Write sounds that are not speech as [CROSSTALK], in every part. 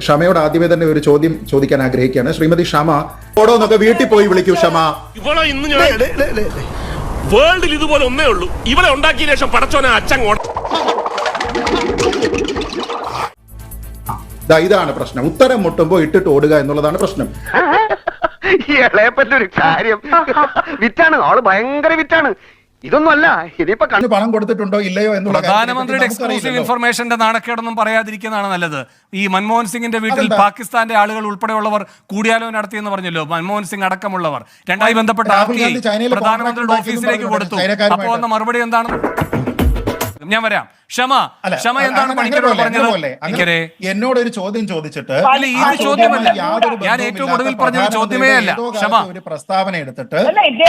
ക്ഷമയോട് ആദ്യമേ തന്നെ ഒരു ചോദ്യം ചോദിക്കാൻ ആഗ്രഹിക്കുകയാണ്. ശ്രീമതി ഷമ ഓടോ എന്നൊക്കെ വീട്ടിൽ പോയി വിളിക്കൂ ഷമ ഇവളെ ഇന്ന് ഞാൻ വേൾഡിൽ ഇതുപോലെ ഒന്നേ ഉള്ളൂ. ഇവളെ ഉണ്ടാക്കിയ ശേഷം പടച്ചോനെ അച്ഛൻ ദാ ഇതാണ് പ്രശ്നം. ഉത്തരം മുട്ടുമ്പോൾ ഇട്ടിട്ട് ഓടുക എന്നുള്ളതാണ് പ്രശ്നം. ഇളയപ്പറ്റൊരു കാര്യം. വിറ്റാണ്. ആൾ ഭയങ്കര വിറ്റാണ്. ഇതൊന്നും അല്ല ഇതിപ്പോ കണ്ടു പണം കൊടുത്തിട്ടുണ്ടോ ഇല്ലയോ എന്നുള്ള കാര്യത്തെപ്പറ്റി പ്രധാനമന്ത്രിയുടെ എക്സ്ക്ലൂസീവ്. ഇൻഫർമേഷന്റെ നാണക്കേടൊന്നും പറയാതിരിക്കുന്നതാണ് നല്ലത് ഈ മൻമോഹൻ സിംഗിന്റെ വീട്ടിൽ? പാകിസ്ഥാന്റെ ആളുകൾ ഉൾപ്പെടെയുള്ളവർ കൂടിയാലോചന നടത്തിയെന്ന് പറഞ്ഞല്ലോ മൻമോഹൻ സിംഗ് അടക്കമുള്ളവർ രണ്ടായി ബന്ധപ്പെട്ട പ്രധാനമന്ത്രിയുടെ ഓഫീസിലേക്ക് കൊടുത്തു അപ്പോ അപ്പോൾ വന്ന മറുപടി എന്താണ് ഞാൻ വരാം ക്ഷമ ക്ഷമ എന്താണ് പണിക്കരോട് പറഞ്ഞത്. എന്നോട് ഒരു ചോദ്യം ചോദിച്ചിട്ട് അല്ല, ഒരു ചോദ്യമല്ല. ഞാൻ ഏറ്റവും ഒടുവിൽ പറഞ്ഞ ചോദ്യമേ അല്ല. ക്ഷമ. ഒരു പ്രസ്താവന എടുത്തിട്ട്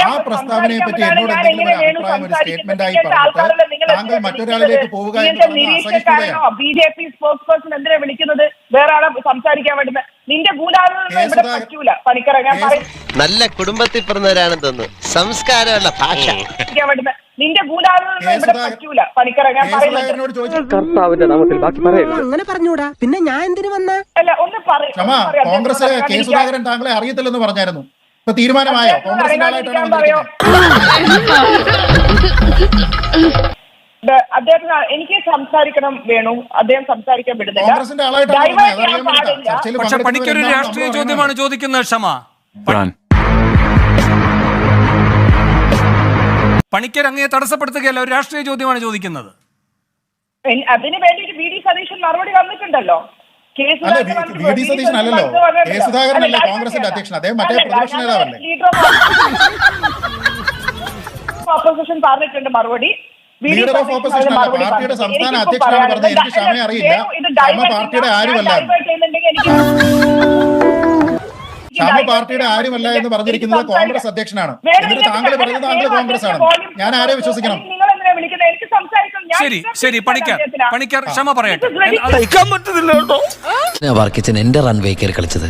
ആ പ്രസ്താവനയെ പറ്റി എന്നോട് ഞാൻ എന്തെങ്കിലും ഒരു അഭിപ്രായം ഒരു സ്റ്റേറ്റ്മെന്റ് ആയി പറഞ്ഞിട്ട് താങ്കൾ മറ്റൊരാളിലേക്ക് പോവുക B J P spokesperson എന്തിനാ വിളിക്കുന്നത് വേറെ ആളെ സംസാരിക്കാൻ വേണ്ടുന്നത് നിന്റെ ഗൂഢാലോചന ഇവിടെ കേസുദാ- പറ്റൂല. പണിക്കറ ഞാൻ കേസ്- നല്ല കുടുംബത്തിൽ പിറന്നവരാണെന്ന് തോന്നുന്നു. സംസ്കാരമുള്ള ഭാഷ. വേണ്ടുന്നത് നിന്റെ ഗൂഢാലോചന ഇവിടെ പറ്റൂല. പണിക്കറ ഞാൻ പറയുന്നത് കർത്താവിന്റെ നാമത്തിൽ ബാക്കി പറയരുത്. അങ്ങനെ പറഞ്ഞൂടാ. പിന്നെ ഞാൻ എന്തിനു വന്ന? അല്ല ഒന്ന് ക്ഷമ കോൺഗ്രസ് കെ സുധാകരൻ താങ്കളെ അറിയത്തില്ലെന്ന് പറഞ്ഞായിരുന്നു. ഇപ്പൊ തീരുമാനമായോ? കോൺഗ്രസ് കോൺഗ്രസിന്റെ ആളായിട്ടാണ് അറിയാതിരിക്കാൻ പറയോ? അദ്ദേഹത്തിന് എനിക്ക് സംസാരിക്കണം വേണു അദ്ദേഹം സംസാരിക്കാൻ വിടുന്നില്ല പക്ഷെ പണിക്കൊരു രാഷ്ട്രീയ ചോദ്യമാണ് ചോദിക്കുന്നത് ക്ഷമ പണിക്കർ അങ്ങയെ തടസ്സപ്പെടുത്തുകയല്ല ഒരു രാഷ്ട്രീയ ചോദ്യമാണ് ചോദിക്കുന്നത് അതിന് വേണ്ടിയിട്ട് വി ഡി സതീശൻ മറുപടി വന്നിട്ടുണ്ടല്ലോ വി- ഡി സതീശൻ അല്ലല്ലോ. കെ അല്ല, കോൺഗ്രസിന്റെ അധ്യക്ഷൻ. അദ്ദേഹം മറ്റേ അല്ല, പ്രതിപക്ഷ ഞാൻ നേതാവല്ലേ? ലീഡർ ഓപ്പോസിഷൻ പറഞ്ഞിട്ടുണ്ട് മറുപടി. ലീഡർ ഓഫ് ഓപ്പോസിഷൻ അല്ല, പാർട്ടിയുടെ സംസ്ഥാന അധ്യക്ഷനാണ് പറഞ്ഞത്. എനിക്ക് ക്ഷമ അറിയില്ല. ഇത് ക്ഷമ പാർട്ടിയുടെ ആരുമല്ല. ക്ഷമ പാർട്ടിയുടെ ആരുമല്ല എന്ന് പറഞ്ഞിരിക്കുന്നത് കോൺഗ്രസ് അധ്യക്ഷനാണ്. എന്നിട്ട് താങ്കൾ പറയുന്നത് താങ്കൾ കോൺഗ്രസ് ആണ് ഞാൻ ആരെ വിശ്വസിക്കണം? ശരി ശരി പണിക്കർ പണിക്കർ ക്ഷമ പറയട്ടെ. പറ്റുന്നില്ല വർക്കിച്ചൻ എന്റെ റൺവേ കയറി കളിച്ചത്.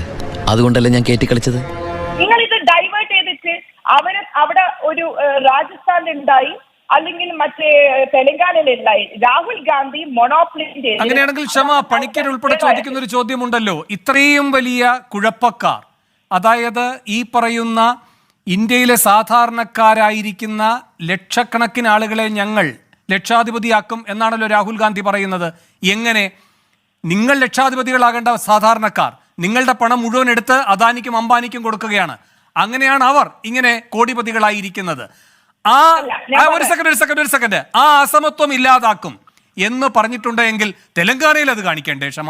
അതുകൊണ്ടല്ലേ ഞാൻ കയറ്റി കളിച്ചത്? നിങ്ങൾ ഇത് ഡൈവേർട്ട് ചെയ്തിട്ട് അവർ അവിടെ ഒരു രാജസ്ഥാൻ രാജസ്ഥാനിലുണ്ടായി. അല്ലെങ്കിൽ മറ്റേ തെലങ്കാനയിലുണ്ടായി രാഹുൽ ഗാന്ധി മൊണോപ്ലിന്റെ അങ്ങനെയാണെങ്കിൽ ക്ഷമ പണിക്കർ ഉൾപ്പെടെ ചോദിക്കുന്ന ഒരു ചോദ്യമുണ്ടല്ലോ. ഇത്രയും വലിയ കുഴപ്പക്കാർ അതായത് ഈ പറയുന്ന ഇന്ത്യയിലെ സാധാരണക്കാരായിരിക്കുന്ന ലക്ഷക്കണക്കിന് ആളുകളെ ഞങ്ങൾ ലക്ഷാധിപതിയാക്കും എന്നാണല്ലോ രാഹുൽ ഗാന്ധി പറയുന്നത്. എങ്ങനെ? നിങ്ങൾ ലക്ഷാധിപതികളാകേണ്ട സാധാരണക്കാർ നിങ്ങളുടെ പണം മുഴുവൻ എടുത്ത് അദാനിക്കും അംബാനിക്കും കൊടുക്കുകയാണ്. അങ്ങനെയാണ് അവർ ഇങ്ങനെ കോടിപതികളായിരിക്കുന്നത്. ആ ആ, ഒരു. സെക്കൻഡ് ഒരു സെക്കൻഡ് ഒരു സെക്കൻഡ് ആ അസമത്വം ഇല്ലാതാക്കും എന്ന് പറഞ്ഞിട്ടുണ്ടെങ്കിൽ തെലങ്കാനയിൽ അത് കാണിക്കണ്ടേ ക്ഷമ?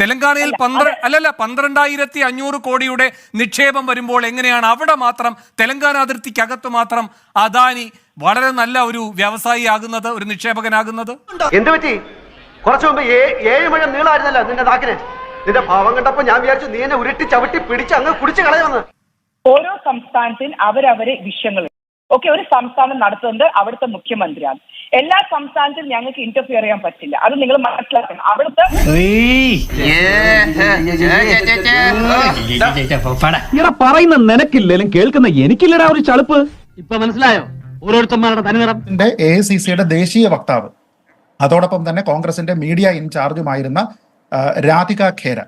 തെലങ്കാനയിൽ പന്ത്രണ്ട് അല്ലല്ല പന്ത്രണ്ടായിരത്തി അഞ്ഞൂറ് കോടിയുടെ നിക്ഷേപം വരുമ്പോൾ എങ്ങനെയാണ് അവിടെ മാത്രം തെലങ്കാന അതിർത്തിക്കകത്ത് മാത്രം അദാനി വളരെ നല്ല ഒരു വ്യവസായി ആകുന്നത് ഒരു നിക്ഷേപകനാകുന്നത്? എന്ത് പറ്റി? കുറച്ചു മുമ്പ് ഏഴ് മഴ നീളായിരുന്നല്ലോ നിന്റെ നാക്കിന്. നിന്റെ ഭാവം കണ്ടപ്പോ ഞാൻ വിചാരിച്ചു നീ എന്നെ ഉരുട്ടി ചവിട്ടി പിടിച്ച് അങ്ങ് കുടിച്ചു കളയുമെന്ന്. ഓരോ സംസ്ഥാനത്തിൽ അവരവരെ വിഷയങ്ങൾ. ഓക്കെ ഒരു സംസ്ഥാനം നടത്തുന്നത് അവിടുത്തെ മുഖ്യമന്ത്രിയാണ്. എല്ലാ സംസ്ഥാനത്തിലും ഞങ്ങൾക്ക് ഇന്റർഫിയർ ചെയ്യാൻ പറ്റില്ല. അത് നിങ്ങൾ മനസ്സിലാക്കണം. അവിടുത്തെ പറയുന്ന നിനക്കില്ലേലും കേൾക്കുന്ന എനിക്കില്ലടാ ഒരു ചളുപ്പ്. ഇപ്പൊ മനസ്സിലായോ? ഓരോരുത്തന്മാരുടെ തനിനിറം. ന്റെ എ സി സിയുടെ ദേശീയ വക്താവ് അതോടൊപ്പം തന്നെ കോൺഗ്രസിന്റെ media ഇൻചാർജുമായിരുന്ന Radhika Khera.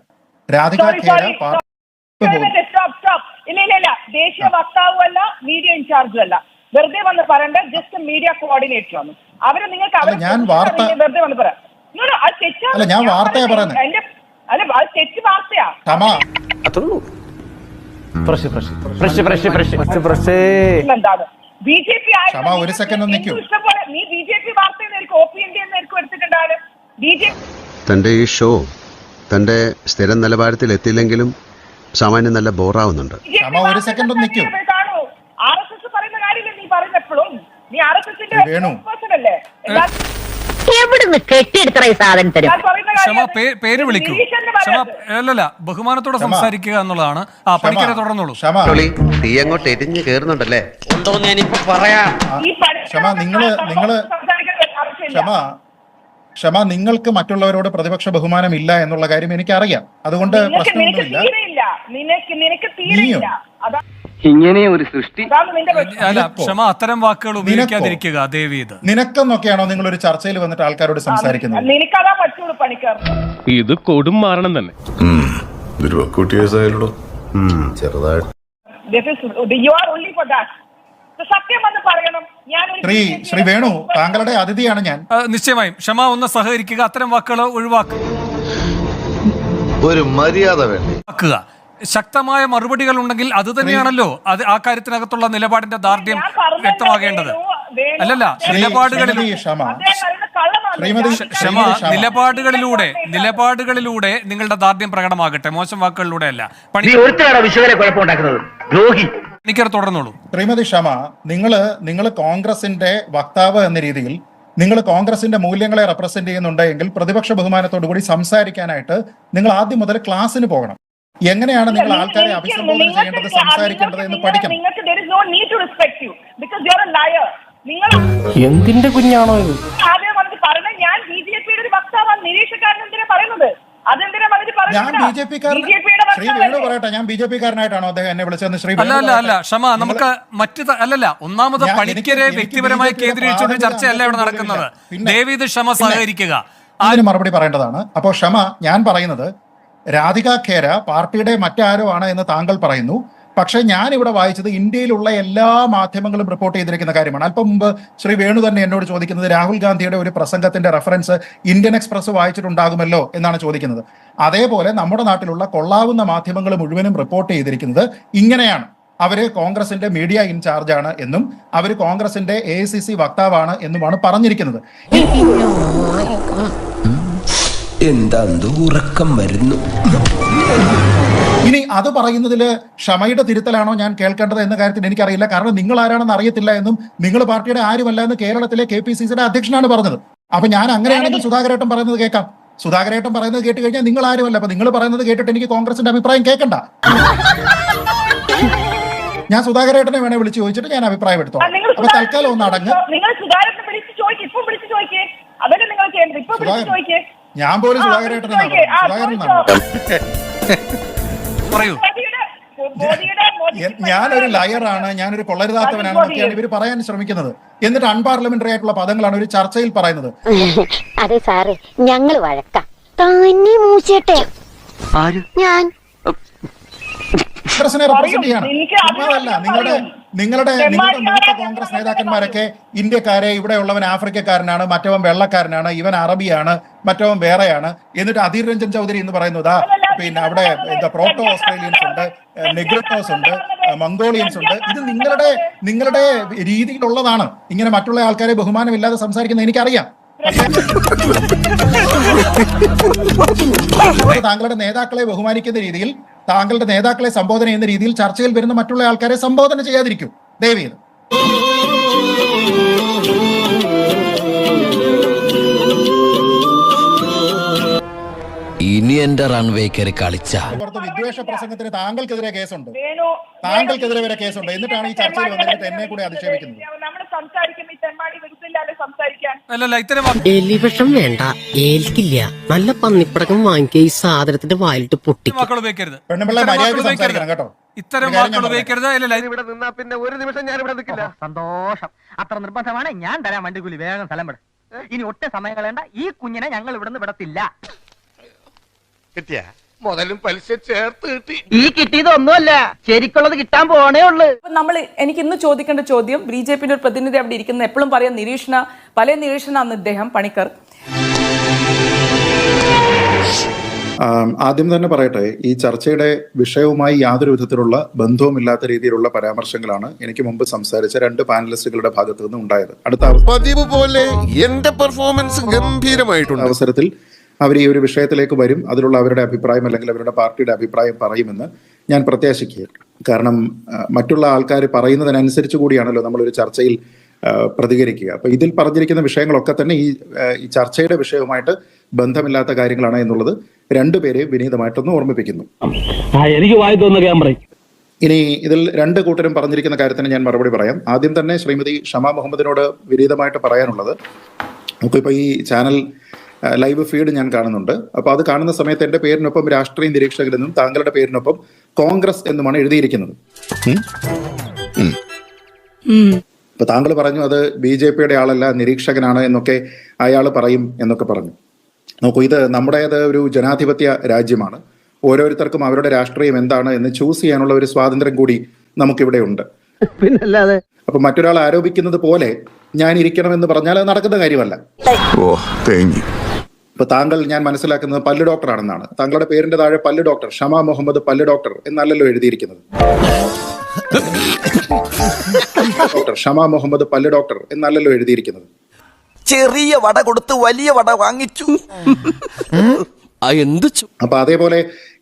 Radhika Khera sorry. Party stop stop ഇല്ല ഇല്ല ഇല്ല ദേശീയ വക്താവും അല്ല മീഡിയ ഇൻചാർജും അല്ല. വെറുതെ വന്ന് പറയണ്ട ജസ്റ്റ് മീഡിയ കോർഡിനേറ്റർ ആണ്. അവർ നിങ്ങൾക്ക് അവരെ ഞാൻ വാർത്ത- വെറുതെ വന്ന് പറയാം അത് തെറ്റാണ്. ഞാൻ വാർത്തയാ. പറയുന്നത്. എന്റെ അല്ല അത് തെറ്റ് വാർത്തയാ. എന്താണ് ബി ജെ പി ഒരു സെക്കൻഡ് ഒന്ന് നിൽക്കൂ. നീ ബി ജെ പി വാർത്തയെന്നായിരിക്കും ഒ പി ഇന്ത്യ എന്നായിരിക്കും എടുത്തിട്ടുണ്ടാണ്. ബി ജെ തന്റെ ഈ ഷോ തന്റെ സ്ഥിരം നിലവാരത്തിൽ എത്തിയില്ലെങ്കിലും സാമാന്യം നല്ല ബോറാവുന്നുണ്ട്. ക്ഷമ, ഒരു സെക്കൻഡ് ഒന്ന് നിൽക്കൂ. കാണൂ. ആർ എസ് എസ് പറയുന്ന കാര്യമില്ല നീ പറയുന്ന എപ്പോഴും നീ ആർ എസ് എസിന്റെ അല്ലേ? ഞാൻ- എവിടുന്ന് കെട്ടിയെടുത്ത ഈ സാധനത്തിന് ഞാൻ പറയുന്ന ക്ഷമ പേര് വിളിക്കൂ. ക്ഷമ അല്ലല്ല ബഹുമാനത്തോടെ. സംസാരിക്കുക എന്നുള്ളതാണ്. ആ പണിക്കരെ തുടർന്നോളൂ ക്ഷമ. തീ അങ്ങോട്ട് എരിഞ്ഞ് കേറുന്നുണ്ടല്ലേ? ഈ പണി- ക്ഷമ, നിങ്ങള്- നിങ്ങള്-. ക്ഷമ. ക്ഷമ നിങ്ങൾക്ക് മറ്റുള്ളവരോട് പ്രതിപക്ഷ ബഹുമാനം ഇല്ല എന്നുള്ള കാര്യം എനിക്കറിയാം. അതുകൊണ്ട് പ്രശ്നമൊന്നുമില്ല. നിനക്ക് നിനക്ക് തീരെയില്ല. അതാ ഇങ്ങനെ ഒരു സൃഷ്ടി? ക്ഷമ അത്തരം വാക്കുകൾ ഉപയോഗിക്കാതിരിക്കുക ദേവി ഇത്. നിനക്കെന്നൊക്കെയാണോ നിങ്ങൾ ഒരു ചർച്ചയിൽ വന്നിട്ട് ആൾക്കാരോട് സംസാരിക്കുന്നത്? ഇത് കൊടും മാറണം തന്നെ. ചെറുതായിട്ട്. ശ്രീ ശ്രീ വേണു താങ്കളുടെ അതിഥിയാണ് ഞാൻ. നിശ്ചയമായും. ക്ഷമ ഒന്ന് സഹകരിക്കുക അത്തരം വാക്കുകൾ ഒഴിവാക്കുക. ഒരു മര്യാദ വേണ്ട. ശക്തമായ മറുപടികൾ ഉണ്ടെങ്കിൽ അത് തന്നെയാണല്ലോ. അത് ആ കാര്യത്തിനകത്തുള്ള നിലപാടിന്റെ ദാർഢ്യം വ്യക്തമാകേണ്ടത്. അല്ലല്ല നിലപാടുകളിൽ ക്ഷമ. നിലപാടുകളിലൂടെ നിലപാടുകളിലൂടെ നിങ്ങളുടെ ദാർഢ്യം പ്രകടമാകട്ടെ. മോശം വാക്കുകളിലൂടെ അല്ല. പണി ഒരുത്തരാണ് വിശ്വകരെ കുഴപ്പമുണ്ടാക്കുന്നത്? ദ്രോഹി. പണിക്കർ തുടർന്നോളൂ ശ്രീമതി ക്ഷമ നിങ്ങൾ നിങ്ങൾ കോൺഗ്രസിന്റെ വക്താവ് എന്ന രീതിയിൽ നിങ്ങൾ കോൺഗ്രസിന്റെ മൂല്യങ്ങളെ റെപ്രസെന്റ് ചെയ്യുന്നുണ്ടെങ്കിൽ പ്രതിപക്ഷ ബഹുമാനത്തോടു കൂടി സംസാരിക്കാനായിട്ട് നിങ്ങൾ ആദ്യം മുതൽ ക്ലാസ്സിന് പോകണം. എങ്ങനെയാണ് നിങ്ങൾ ആൾക്കാരെ അഭിസംബോധന ചെയ്യേണ്ടത് സംസാരിക്കേണ്ടത് എന്ന് പഠിക്കണം. എന്തിന്റെ കുഞ്ഞാണോ ഇത്? ആദ്യം പറഞ്ഞത് ഞാൻ ബി ജെ പിയുടെ ഒരു വക്താവാണ്. നിരീക്ഷക്കാരൻ എന്തിനാ പറയുന്നത്? ഞാൻ ബി ജെ പി കാരൻ ബിജെപിയുടെ ശ്രീ വേണു പറയട്ടെ ഞാൻ ബി ജെ പിക്കാരനായിട്ടാണോ അദ്ദേഹം എന്നെ വിളിച്ചതെന്ന് ശ്രീ അല്ല അല്ല അല്ല ക്ഷമ നമുക്ക് മറ്റ് അല്ലല്ല ഒന്നാമത് പണിക്കരെ വ്യക്തിപരമായി കേന്ദ്രീകരിച്ചുകൊണ്ട് ചർച്ചയല്ല ഇവിടെ നടക്കുന്നത്. ദേവി ഇത് ക്ഷമ സഹകരിക്കുക. അതിന് മറുപടി പറയേണ്ടതാണ്. അപ്പോൾ ക്ഷമ ഞാൻ പറയുന്നത് രാധിക ഖേര പാർട്ടിയുടെ മറ്റാരോ ആണ് എന്ന് താങ്കൾ പറയുന്നു. പക്ഷെ ഞാൻ ഇവിടെ വായിച്ചത് ഇന്ത്യയിലുള്ള എല്ലാ മാധ്യമങ്ങളും റിപ്പോർട്ട് ചെയ്തിരിക്കുന്ന കാര്യമാണ്. അല്പം മുമ്പ് ശ്രീ വേണു തന്നെ എന്നോട് ചോദിക്കുന്നത് രാഹുൽ ഗാന്ധിയുടെ ഒരു പ്രസംഗത്തിന്റെ റെഫറൻസ് ഇന്ത്യൻ എക്സ്പ്രസ് വായിച്ചിട്ടുണ്ടാകുമല്ലോ എന്നാണ് ചോദിക്കുന്നത്. അതേപോലെ നമ്മുടെ നാട്ടിലുള്ള കൊള്ളാവുന്ന മാധ്യമങ്ങൾ മുഴുവനും റിപ്പോർട്ട് ചെയ്തിരിക്കുന്നത് ഇങ്ങനെയാണ്. അവർ കോൺഗ്രസിന്റെ മീഡിയ ഇൻചാർജ് ആണ് എന്നും അവർ കോൺഗ്രസിന്റെ എ സി സി വക്താവാണ് എന്നുമാണ് പറഞ്ഞിരിക്കുന്നത്. എന്താ ഉറക്കം വരുന്നു. ഇനി അത് പറയുന്നതിൽ ക്ഷമയുടെ തിരുത്തലാണോ ഞാൻ കേൾക്കേണ്ടത് എന്ന കാര്യത്തിൽ എനിക്കറിയില്ല. കാരണം നിങ്ങൾ ആരാണെന്ന് അറിയത്തില്ല എന്നും നിങ്ങൾ പാർട്ടിയുടെ ആരുമല്ല എന്ന് കേരളത്തിലെ കെ പി സി സിയുടെ അധ്യക്ഷനാണ് പറഞ്ഞത്. അപ്പൊ ഞാൻ അങ്ങനെയാണെങ്കിൽ സുധാകരേട്ടൻ പറയുന്നത് കേൾക്കാം. സുധാകരേട്ടൻ പറയുന്നത് കേട്ട് കഴിഞ്ഞാൽ നിങ്ങൾ ആരുമല്ല. അപ്പൊ നിങ്ങൾ പറയുന്നത് കേട്ടിട്ട് എനിക്ക് കോൺഗ്രസിന്റെ അഭിപ്രായം കേൾക്കണ്ട. ഞാൻ സുധാകരേട്ടനെ വേണേ വിളിച്ച് ചോദിച്ചിട്ട് ഞാൻ അഭിപ്രായം എടുത്തോ അപ്പൊ തൽക്കാലം ഒന്ന് അടങ്ങ്. ഞാൻ പോലും സുധാകരേട്ടനെ സുധാകരേട്ടനാണ് സുധാകരനാണ്. പറയൂ. ഞാനൊരു ലയറാണ് ഞാനൊരു കൊള്ളരുതാത്തവനാണെന്നൊക്കെയാണ് ഇവർ പറയാൻ ശ്രമിക്കുന്നത്. എന്നിട്ട് അൺപാർലമെന്ററി ആയിട്ടുള്ള പദങ്ങളാണ് ഒരു ചർച്ചയിൽ പറയുന്നത്. [LAUGHS] അതെ സാറേ ഞങ്ങൾ വഴക്കാം. തന്നെ മൂച്ചേട്ടെ. ആര്? ഞാൻ. കോൺഗ്രസിനെ റെപ്രസെന്റ് ചെയ്യണം. എനിക്ക് അതിന് നിങ്ങളുടെ നിങ്ങളുടെ നിങ്ങളുടെ മൂത്ത കോൺഗ്രസ് നേതാക്കന്മാരൊക്കെ ഇന്ത്യക്കാരെ ഇവിടെയുള്ളവൻ ആഫ്രിക്കക്കാരനാണ് മറ്റവൻ വെള്ളക്കാരനാണ് ഇവൻ അറബിയാണ് മറ്റവൻ വേറെയാണ്. എന്നിട്ട് അധീർ രഞ്ജൻ ചൗധരി എന്ന് പറയുന്നതാ പിന്നെ അവിടെ എന്താ പ്രോട്ടോ ഓസ്ട്രേലിയൻസ് ഉണ്ട് നെഗ്രട്ടോസ് ഉണ്ട് മംഗോളിയൻസ് ഉണ്ട്. ഇത് നിങ്ങളുടെ നിങ്ങളുടെ രീതിയിലുള്ളതാണ്. ഇങ്ങനെ മറ്റുള്ള ആൾക്കാരെ ബഹുമാനമില്ലാതെ സംസാരിക്കുന്നത് എനിക്കറിയാം. താങ്കളുടെ നേതാക്കളെ ബഹുമാനിക്കുന്ന രീതിയിൽ താങ്കളുടെ നേതാക്കളെ സംബോധന ചെയ്യുന്ന രീതിയിൽ ചർച്ചയിൽ വരുന്ന മറ്റുള്ള ആൾക്കാരെ സംബോധന ചെയ്യാതിരിക്കും. ദയവീത് ഇനി എന്റെ റൺവേ കയറി കളിച്ച. വിദ്വേഷ പ്രസംഗത്തിന് താങ്കൾക്കെതിരെ കേസുണ്ട്. വേണു താങ്കൾക്കെതിരെ വരെ കേസുണ്ട്. എന്നിട്ടാണ് ഈ ചർച്ചയിൽ വന്നിട്ട് എന്നെ കൂടെ അധിക്ഷേപിക്കുന്നത്. എലിവിഷം വേണ്ട ഏൽക്കില്ല. നല്ല പന്നിപ്പടക്കം വാങ്ങിക്കുക ഈ സാധനത്തിന്റെ വായിലിട്ട് പൊട്ടി പെണ്ണുപിള്ള മര്യാദയ്ക്ക് സംസാരിക്കണം കേട്ടോ. ഇത്തരം വാക്കുകൾ ഉപയോഗിക്കരുത് ഇവിടെ നിന്നാ പിന്നെ ഒരു നിമിഷം ഞാൻ ഇവിടെ നിൽക്കില്ല സന്തോഷം. അത്ര നിർബന്ധമാണ്. ഞാൻ തരാൻ വണ്ടി കൂലി. വേഗം സ്ഥലം വിട. ഇനി ഒറ്റ സമയം കളയണ്ട. ഈ കുഞ്ഞിനെ ഞങ്ങൾ ഇവിടുന്ന് വിടത്തില്ല. കിട്ടിയ? മുതലും പലിശ ചേർത്ത് കിട്ടി. ഈ കിട്ടിയതൊന്നുമല്ല. ശരിക്കുള്ളത് കിട്ടാൻ പോണേ ഉള്ളു. നമ്മൾ എനിക്ക് ഇന്ന് ചോദിക്കേണ്ട ചോദ്യം ബി ജെ പിന്റെ ഒരു പ്രതിനിധി അവിടെ ഇരിക്കുന്ന എപ്പോഴും പറയാം നിരീക്ഷണ പല അന്ന് ഇദ്ദേഹം പണിക്കർ. ആദ്യം തന്നെ പറയട്ടെ ഈ ചർച്ചയുടെ വിഷയവുമായി യാതൊരു വിധത്തിലുള്ള ബന്ധവുമില്ലാത്ത രീതിയിലുള്ള പരാമർശങ്ങളാണ് എനിക്ക് മുമ്പ് സംസാരിച്ച രണ്ട് പാനലിസ്റ്റുകളുടെ ഭാഗത്തു നിന്ന് ഉണ്ടായത്. അടുത്ത പതിവ് പോലെ എന്റെ പെർഫോമൻസ് ഗംഭീരമായിട്ടുണ്ട്. അവസരത്തിൽ അവർ ഈ ഒരു വിഷയത്തിലേക്ക് വരും. അതിലുള്ള അവരുടെ അഭിപ്രായം അല്ലെങ്കിൽ അവരുടെ പാർട്ടിയുടെ അഭിപ്രായം പറയുമെന്ന് ഞാൻ പ്രത്യാശിക്കുക കാരണം മറ്റുള്ള ആൾക്കാർ പറയുന്നതിനനുസരിച്ച് കൂടിയാണല്ലോ നമ്മളൊരു ചർച്ചയിൽ പ്രതികരിക്കുക. അപ്പൊ ഇതിൽ പറഞ്ഞിരിക്കുന്ന വിഷയങ്ങളൊക്കെ തന്നെ ഈ ഈ ചർച്ചയുടെ വിഷയവുമായിട്ട് ബന്ധമില്ലാത്ത കാര്യങ്ങളാണ് എന്നുള്ളത് രണ്ടുപേരെയും വിനീതമായിട്ടൊന്ന് ഓർമ്മിപ്പിക്കുന്നു. എനിക്ക് വായി തോന്നുന്ന ക്യാമറ. ഇനി ഇതിൽ രണ്ട് കൂട്ടരും പറഞ്ഞിരിക്കുന്ന കാര്യത്തിന് ഞാൻ മറുപടി പറയാം. ആദ്യം തന്നെ ശ്രീമതി ഷമ മുഹമ്മദിനോട് വിനീതമായിട്ട് പറയാനുള്ളത് നമുക്കിപ്പോൾ ഈ ചാനൽ ലൈവ് ഫീഡ് ഞാൻ കാണുന്നുണ്ട്. അപ്പോൾ അത് കാണുന്ന സമയത്ത് എന്റെ പേരിനൊപ്പം രാഷ്ട്രീയ നിരീക്ഷകരെന്നും താങ്കളുടെ പേരിനൊപ്പം കോൺഗ്രസ് എന്നുമാണ് എഴുതിയിരിക്കുന്നത്. ഇപ്പൊ താങ്കൾ പറഞ്ഞു അത് ബി ജെ പിയുടെ ആളല്ല നിരീക്ഷകനാണ് എന്നൊക്കെ അയാൾ പറയും എന്നൊക്കെ പറഞ്ഞു. നോക്കൂ ഇത് നമ്മുടേത് ഒരു ജനാധിപത്യ രാജ്യമാണ്. ഓരോരുത്തർക്കും അവരുടെ രാഷ്ട്രീയം എന്താണ് എന്ന് ചൂസ് ചെയ്യാനുള്ള ഒരു സ്വാതന്ത്ര്യം കൂടി നമുക്കിവിടെ ഉണ്ട്. പിന്നല്ലാതെ അപ്പൊ മറ്റൊരാൾ ആരോപിക്കുന്നത് പോലെ ഞാൻ ഇരിക്കണമെന്ന് പറഞ്ഞാൽ അത് നടക്കുന്ന കാര്യമല്ല. ഓ താങ്ക് യു ഇപ്പൊ താങ്കൾ ഞാൻ മനസ്സിലാക്കുന്നത് പല്ല് ഡോക്ടർ ആണെന്നാണ് താങ്കളുടെ പേരിന്റെ താഴെ പല്ല് ഡോക്ടർ ഷമ മുഹമ്മദ് പല്ല് ഡോക്ടർ എന്നല്ലല്ലോ എഴുതിയിരിക്കുന്നത്. ഡോക്ടർ ഷമ മുഹമ്മദ് പല്ല് ഡോക്ടർ എന്നല്ലല്ലോ എഴുതിയിരിക്കുന്നത്. ചെറിയ വട കൊടുത്ത് വലിയ വട വാങ്ങിച്ചു. എന്ത് അപ്പൊ അതേപോലെ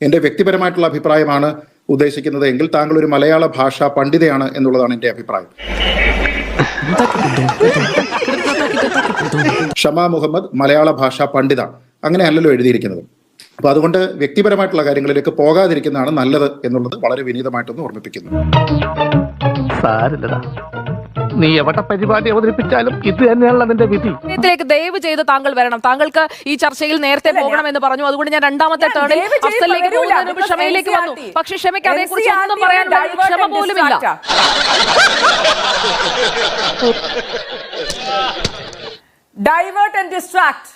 എന്റെ വ്യക്തിപരമായിട്ടുള്ള അഭിപ്രായമാണ് ഉദ്ദേശിക്കുന്നത് എങ്കിൽ താങ്കൾ ഒരു മലയാള ഭാഷാ പണ്ഡിതയാണ് എന്നുള്ളതാണ് എന്റെ അഭിപ്രായം. ഷമ മുഹമ്മദ് മലയാള ഭാഷാ പണ്ഡിത അങ്ങനെയല്ലല്ലോ എഴുതിയിരിക്കുന്നത്. അപ്പൊ അതുകൊണ്ട് വ്യക്തിപരമായിട്ടുള്ള കാര്യങ്ങളിലേക്ക് പോകാതിരിക്കുന്നതാണ് നല്ലത് എന്നുള്ളത് വളരെ വിനീതമായിട്ടൊന്ന് ഓർമ്മിപ്പിക്കുന്നു. നീ എവിടെ പരിപാടി അവതരിപ്പിച്ചാലും ഇത് തന്നെയാണല്ലോ നിന്റെ വിധി. ഇതിലേക്ക് ദയവ് ചെയ്ത് താങ്കൾ വരണം. താങ്കൾക്ക് ഈ ചർച്ചയിൽ നേരത്തെ പോകണം എന്ന് പറഞ്ഞു. അതുകൊണ്ട് ഞാൻ രണ്ടാമത്തെ ടേണിൽ അഫ്സലിലേക്ക് പോകുന്നതിന് മുമ്പ് ക്ഷമയിലേക്ക് വന്നു. പക്ഷെ ക്ഷമയ്ക്ക് അതേക്കുറിച്ച് ഒന്നും പറയാൻ പറയാനുള്ള ക്ഷമ പോലും ഇല്ല. Divert and distract.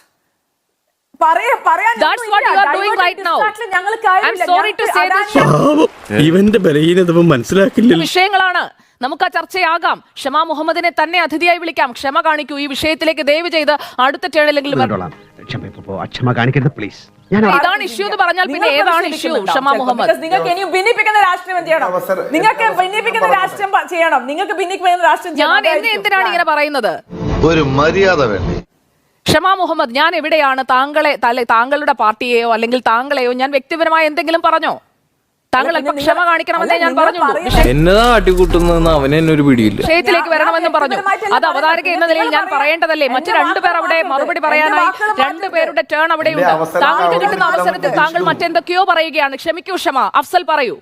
ഇവന്റെ ബലഹീനത മനസ്സിലാക്കില്ല വിഷയങ്ങളാണ്. നമുക്ക് ആ ചർച്ചയാകാം. ക്ഷമ മുഹമ്മദിനെ തന്നെ അതിഥിയായി വിളിക്കാം. ക്ഷമ കാണിക്കൂ. ഈ വിഷയത്തിലേക്ക് ദയവ് ചെയ്ത് അടുത്ത ടേണിലെങ്കിലും. അക്ഷമ കാണിക്കരുത് പ്ലീസ് ഇതാണ് ഇഷ്യൂ എന്ന് പറഞ്ഞാൽ പിന്നെ ഏതാണ് ഇഷ്യൂ ക്ഷമ മുഹമ്മദ്. നിങ്ങൾക്ക് ഇനി ഭിന്നിപ്പിക്കുന്ന രാഷ്ട്രീയം ചെയ്യണം? നിങ്ങൾക്ക് ഭിന്നിപ്പിക്കുന്ന രാഷ്ട്രീയം ചെയ്യണം. നിങ്ങൾക്ക് ഭിന്നിപ്പിക്കുന്ന രാഷ്ട്രീയം ഞാൻ എന്നെ. എന്തിനാണ് ഇങ്ങനെ പറയുന്നത്? ഒരു മര്യാദ വേണ്ടേ? ഷമാ മുഹമ്മദ് ഞാൻ എവിടെയാണ് താങ്കളെ താങ്കളുടെ പാർട്ടിയെയോ അല്ലെങ്കിൽ താങ്കളെയോ ഞാൻ വ്യക്തിപരമായ എന്തെങ്കിലും പറഞ്ഞോ? താങ്കൾ അല്പം ക്ഷമ കാണിക്കണമെന്നേ ഞാൻ എന്നതാ അടികൂട്ടുന്നതെന്ന് അവനെ ഒരു പിടിയില്ല. വിഷയത്തിലേക്ക് വരണമെന്നും പറഞ്ഞു. അത് അവതാരക. എന്ന നിലയിൽ ഞാൻ പറയേണ്ടതല്ലേ? മറ്റു രണ്ടുപേർ അവിടെ. മറുപടി പറയാനായി. രണ്ടുപേരുടെ ടേൺ അവിടെയുണ്ട് താങ്കൾക്ക് കിട്ടുന്ന അവസരത്തിൽ താങ്കൾ മറ്റെന്തൊക്കെയോ പറയുകയാണ്. ക്ഷമിക്കൂ ക്ഷമ. അഫ്സൽ പറയൂ.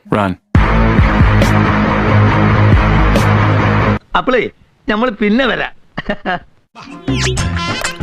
അപ്പളേ നമ്മൾ പിന്നെ വരാം. [LAUGHS]